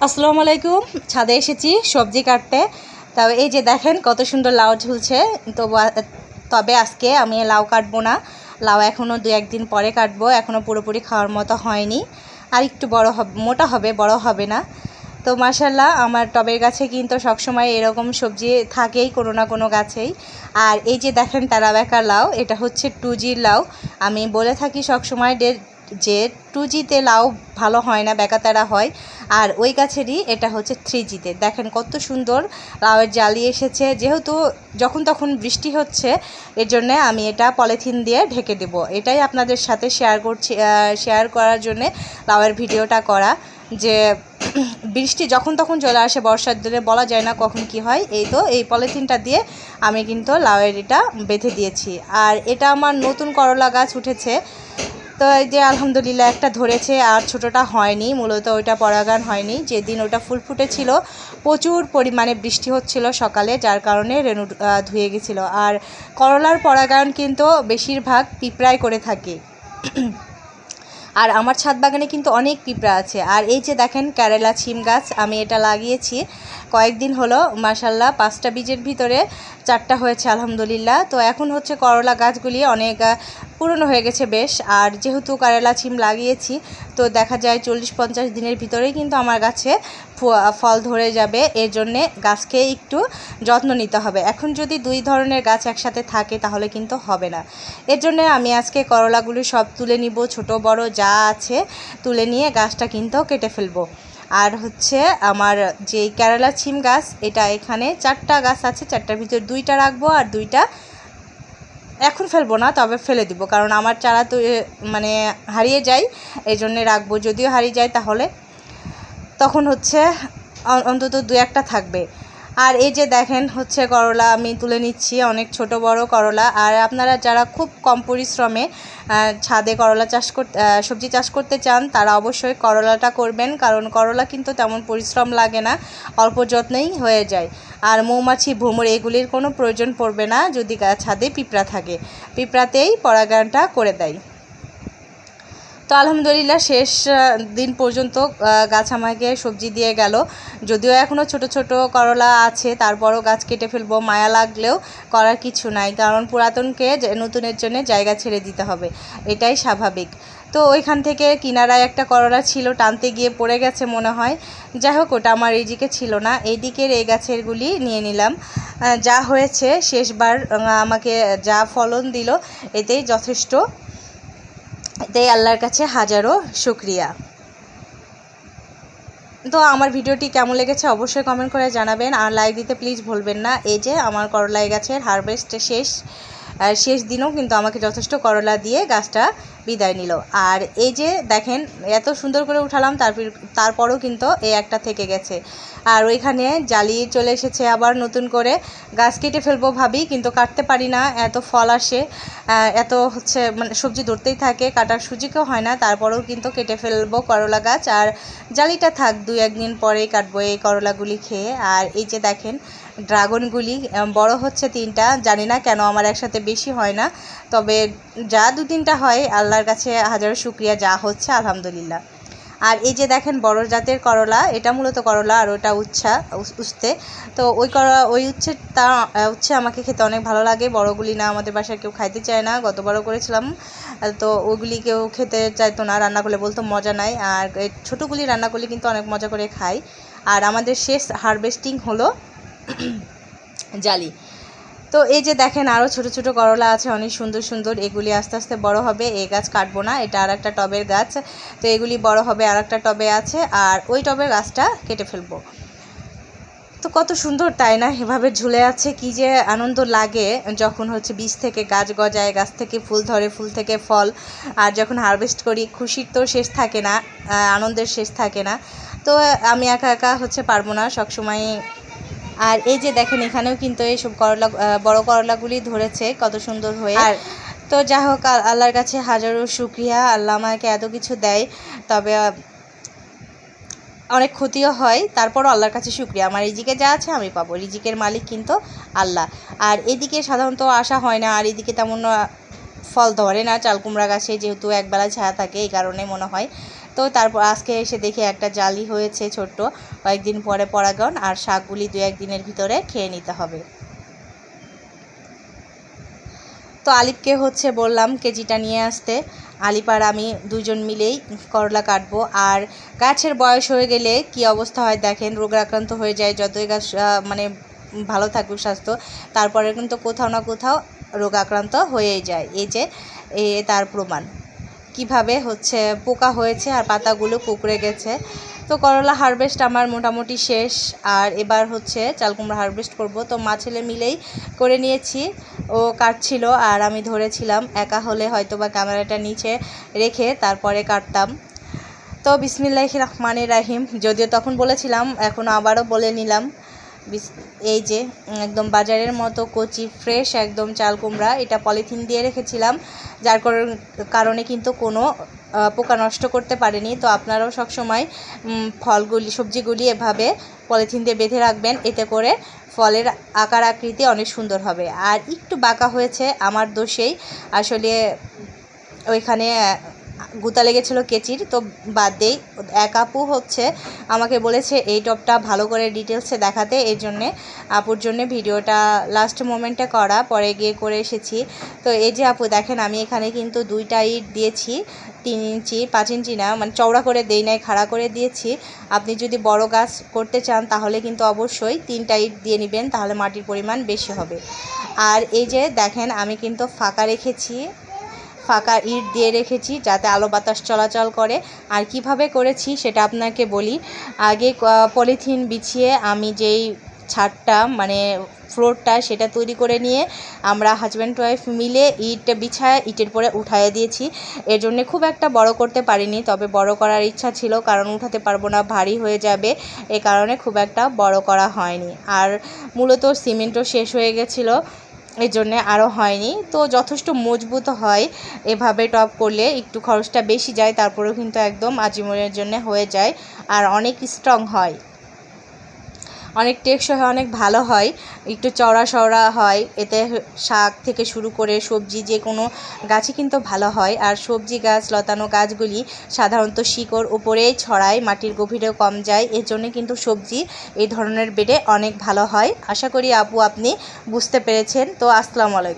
আসসালামু আলাইকুম। ছাদে এসেছি, সবজি কাটতে। তবে এই যে দেখেন কত সুন্দর লাউ ঝুলছে। তো তবে আজকে আমি লাউ কাটবো না। লাউ এখনও দু একদিন পরে কাটবো এখনও পুরোপুরি খাওয়ার মতো হয়নি। আর একটু বড় হবে, মোটা হবে, বড় হবে না। তো মাসাল্লাহ আমার টবের গাছে কিন্তু সবসময় এরকম সবজি থাকেই কোনো না কোনো গাছেই। আর এই যে দেখেন তারা বেকার লাউ, এটা হচ্ছে টু জির লাউ। আমি বলে থাকি সবসময় ডে- যে টু জিতে লাউ ভালো হয় না বেকাতারা হয় আর ওই গাছেরই এটা হচ্ছে থ্রি জিতে দেখেন কত সুন্দর লাউয়ের জালি এসেছে। যেহেতু যখন তখন বৃষ্টি হচ্ছে এর জন্যে আমি এটা পলিথিন দিয়ে ঢেকে দেব। এটাই আপনাদের সাথে শেয়ার করছি শেয়ার করার জন্যে লাউয়ের ভিডিওটা করা। যে বৃষ্টি যখন তখন চলে আসে বর্ষার দিনে, বলা যায় না কখন কি হয়। এই তো, এই পলিথিনটা দিয়ে আমি কিন্তু লাউয়ের এটা বেঁধে দিয়েছি। আর এটা আমার নতুন করলা গাছ উঠেছে। তো এই যে আলহামদুলিল্লাহ একটা ধরেছে আর ছোটোটা হয়নি, মূলত ওইটা পরাগান হয়নি। যেদিন ওটা ফুল ফুটেছিল, প্রচুর পরিমাণে বৃষ্টি হচ্ছিল সকালে, যার কারণে রেণু ধুয়ে গেছিল। আর করলার পরাগায়ন কিন্তু বেশিরভাগ পিঁপড়ায় করে থাকে। আর আমার ছাদ বাগানে কিন্তু অনেক পিঁপড়া আছে। আর এই যে দেখেন, কেরালা ছিম গাছ, আমি এটা লাগিয়েছি। কয়েকদিন হলো মাসাল্লাহ পাঁচটা বীজের ভিতরে চারটা হয়েছে, আলহামদুলিল্লাহ। তো এখন হচ্ছে করলা গাছগুলি অনেক পুরনো হয়ে গেছে বেশ। আর যেহেতু কেরালা ছিম লাগিয়েছি, তো দেখা যায় চল্লিশ পঞ্চাশ দিনের ভিতরেই কিন্তু আমার গাছে ফল ধরে যাবে। এর জন্যে গাছকে একটু যত্ন নিতে হবে। এখন যদি দুই ধরনের গাছ একসাথে থাকে, তাহলে কিন্তু হবে না। এর জন্য আমি আজকে করলাগুলি সব তুলে নিব। ছোট, বড় যা আছে তুলে নিয়ে গাছটা কিন্তু কেটে ফেলব। আর হচ্ছে আমার যে কেরালা ছিম গাছ, এটা এখানে চারটা গাছ আছে। চারটার ভিতর দুইটা রাখব আর দুইটা এখন ফেলব না, তবে ফেলে দিব। কারণ আমার চারা তো মানে হারিয়ে যায়, এই জন্যে রাখব। যদিও হারিয়ে যায় তাহলে, তখন হচ্ছে অন্তত দু একটা থাকবে। আর এই যে দেখেন হচ্ছে করলা, আমি তুলে নিচ্ছি, অনেক ছোট বড় করলা। আর আপনারা যারা খুব কম পরিশ্রমে ছাদে করলা চাষ করতে সবজি চাষ করতে চান, তারা অবশ্যই করলাটা করবেন, কারণ করলা কিন্তু তেমন পরিশ্রম লাগে না, অল্প যত্নেই হয়ে যায়। আর মৌমাছি ভ্রমর এগুলির কোনো প্রয়োজন পড়বে না, যদি ছাদে পিঁপড়া থাকে। পিঁপড়াতেই পরাগায়নটা করে দেয়। তো আলহামদুলিল্লাহ শেষ দিন পর্যন্ত গাছ আমাকে সবজি দিয়ে গেল। যদিও এখনও ছোট ছোট করলা আছে, তারপরও গাছ কেটে ফেলব, মায়া লাগলেও করার কিছু নাই, কারণ পুরাতনকে নতুনের জন্য জায়গা ছেড়ে দিতে হবে, এটাই স্বাভাবিক। তো ওইখান থেকে কিনারায় একটা করলা ছিল, টানতে গিয়ে পড়ে গেছে মনে হয়। যাই হোক, ওটা আমার এইদিকে ছিল না, এইদিকের এই গাছেরগুলি নিয়ে নিলাম। যা হয়েছে, শেষবার আমাকে যা ফলন দিল, এতেই যথেষ্ট। এতেই আল্লাহর কাছে হাজারো শুক্রিয়া। তো আমার ভিডিওটি কেমন লেগেছে অবশ্যই কমেন্ট করে জানাবেন। আর লাইক দিতে প্লিজ ভুলবেন না। এই যে আমার করলাই গাছের হারভেস্ট শেষ শেষ দিনও কিন্তু আমাকে যথেষ্ট করলা দিয়ে গাছটা বিদায় নিল। আর এই যে দেখেন, এত সুন্দর করে উঠালাম, তারপর, তারপরও কিন্তু এই একটা থেকে গেছে। আর ওইখানে জালি চলে এসেছে আবার নতুন করে। গাছ কেটে ফেলব ভাবি, কিন্তু কাটতে পারি না, এত ফল আসে। এত হচ্ছে মানে সবজি ধরতেই থাকে, কাটার সুযোগও হয় না, তারপরেও কিন্তু কেটে ফেলব করলা গাছ। আর জালিটা থাক দুই একদিন পরেই কাটবো এই করলাগুলি খেয়ে। আর এই যে দেখেন, ড্রাগনগুলি বড় হচ্ছে তিনটা, জানি না কেন আমার একসাথে বেশি হয় না, তবে যা দু তিনটা হয় আল্লাহর কাছে হাজারো শুক্রিয়া, যা হচ্ছে আলহামদুলিল্লাহ। আর এই যে দেখেন বড় জাতের করলা, এটা মূলত করলা আর ওটা উচ্ছা, উস- উস্তে। তো ওই করলা, ওই উচ্ছে তা উচ্ছে আমাকে খেতে অনেক ভালো লাগে। বড়গুলি না আমাদের বাসায় কেউ খাইতে চায় না গত বড় করেছিলাম তো ওগুলি কেউ খেতে চাইতো না, রান্না করলে বলতো মজা নাই। আর ছোটোগুলি রান্না করলে কিন্তু অনেক মজা করে খাই। আর আমাদের শেষ হারভেস্টিং হলো জালি। তো এই যে দেখেন আরও ছোট ছোট করলা আছে, অনেক সুন্দর সুন্দর। এগুলি আস্তে আস্তে বড় হবে, এই গাছ কাটবো না, এটা আর একটা টবের গাছ। তো এগুলি বড় হবে আর একটা টবে আছে, আর ওই টবের গাছটা কেটে ফেলব। তো কত সুন্দর, তাই না? এভাবে ঝুলে আছে, কি যে আনন্দ লাগে যখন হচ্ছে বীজ থেকে গাছ গজায়, গাছ থেকে ফুল ধরে, ফুল থেকে ফল। আর যখন হারভেস্ট করি, খুশির তো শেষ থাকে না আনন্দের শেষ থাকে না। তো আমি একা একা হচ্ছে পারব না, সবসময় আর এই যে দেখেন এখানেও কিন্তু এইসব করলা বড় করলাগুলি ধরেছে কত সুন্দর হয়ে। আর তো যা হোক আল- আল্লাহর কাছে হাজারো শুক্রিয়া। আল্লাহ আমাকে এত কিছু দেয় তবে অনেক ক্ষতিও হয় তারপরও আল্লাহর কাছে শুক্রিয়া। আমার রিজিকে যা আছে আমি পাবো রিজিকের মালিক কিন্তু আল্লাহ। আর এদিকে সাধারণত আসা হয় না আর এদিকে তেমন ফল ধরে না চাল কুমড়া গাছে যেহেতু একবেলা ছায়া থাকে এই কারণে মনে হয়। তো তারপর আজকে এসে দেখি একটা জালি হয়েছে ছোট্ট, কয়েকদিন পরে পরাগন আর শাকগুলি দু একদিনের ভিতরে খেয়ে নিতে হবে। তো আলিপকে হচ্ছে বললাম কেজিটা নিয়ে আসতে। আলিপ আর আমি দুজন মিলেই করলা কাটবো। আর গাছের বয়স হয়ে গেলে কি অবস্থা হয় দেখেন রোগ আক্রান্ত হয়ে যায়, যতই গাছ মানে ভালো থাকুক স্বাস্থ্য, তারপরে কিন্তু কোথাও না কোথাও রোগ আক্রান্ত হয়েই যায়। এই যে, এ, তার প্রমাণ। কীভাবে হচ্ছে পোকা হয়েছে আর পাতাগুলো কুকড়ে গেছে। তো করলা হারভেস্ট আমার মোটামুটি শেষ, আর এবার হচ্ছে চাল কুমড়া হারভেস্ট করব। তো মা ছেলে মিলেই করে নিয়েছি, ও কাটছিল আর আমি ধরেছিলাম, একা হলে হয়তো বা ক্যামেরাটা নিচে রেখে তারপরে কাটতাম। তো বিসমিল্লাহ রহমানের রাহিম, যদিও তখন বলেছিলাম, এখন আবারও বলে নিলাম এই যে একদম বাজারের মতো কচি ফ্রেশ একদম চাল কুমড়া, এটা পলিথিন দিয়ে রেখেছিলাম, যার কারণ- কিন্তু কোনো পোকা নষ্ট করতে পারেনি। তো আপনারাও সবসময় ফলগুলি, সবজিগুলি এভাবে পলিথিন দিয়ে বেঁধে রাখবেন, এতে করে ফলের আকার আকৃতি অনেক সুন্দর হবে। আর একটু বাঁকা হয়েছে আমার দোষেই। আসলে ওইখানে গুতা লেগেছিলো কেচির, তো বাদ দেই। এক আপু হচ্ছে আমাকে বলেছে, এই টপটা ভালো করে ডিটেলসে দেখাতে। এই জন্যে আপুর জন্যে ভিডিওটা লাস্ট মোমেন্টে করা, পরে গিয়ে করে এসেছি। তো এই যে আপু, দেখেন আমি এখানে কিন্তু দুইটা ইট দিয়েছি, তিন ইঞ্চি, পাঁচ ইঞ্চি না মানে চওড়া করে দেই নাই, খাড়া করে দিয়েছি। আপনি যদি বড় গাছ করতে চান, তাহলে কিন্তু অবশ্যই তিনটা ইট দিয়ে নেবেন, তাহলে মাটির পরিমাণ বেশি হবে। আর এই যে দেখেন, আমি কিন্তু ফাঁকা রেখেছি। ফাঁকা ইট দিয়ে রেখেছি যাতে আলো বাতাস চলাচল করে। আর কীভাবে করেছি সেটা আপনাকে বলি। আগে পলিথিন বিছিয়ে আমি যেই ছাদটা মানে ফ্লোরটা সেটা তৈরি করে নিয়ে আমরা হাজব্যান্ড ওয়াইফ মিলে ইট বিছায়, ইটের পরে উঠাইয়ে দিয়েছি। এর জন্যে খুব একটা বড় করতে পারিনি, তবে বড় করার ইচ্ছা ছিল, কারণ উঠাতে পারব না, ভারী হয়ে যাবে। এ কারণে খুব একটা বড় করা হয়নি। আর মূলত সিমেন্টও শেষ হয়ে গেছিল। এর জন্যে আরও হয়নি। তো যথেষ্ট মজবুত হয় এভাবে টপ করলে, একটু খরচটা বেশি যায়, তারপরেও কিন্তু একদম আজীবনের জন্য হয়ে যায়, আর অনেক স্ট্রং হয়। অনেক টেকসই হয়, অনেক ভালো হয়। একটু চওড়া সওড়া হয়, এতে শাক থেকে শুরু করে সবজি যে কোনো গাছই কিন্তু ভালো হয়। আর সবজি গাছ, লতানো গাছগুলি সাধারণত শিকড় উপরেই ছড়ায়, মাটির গভীরেও কম যায়। এর জন্য কিন্তু সবজি এই ধরনের বেডে অনেক ভালো হয়। আশা করি আপু আপনি বুঝতে পেরেছেন। তো আসসালামু আলাইকুম।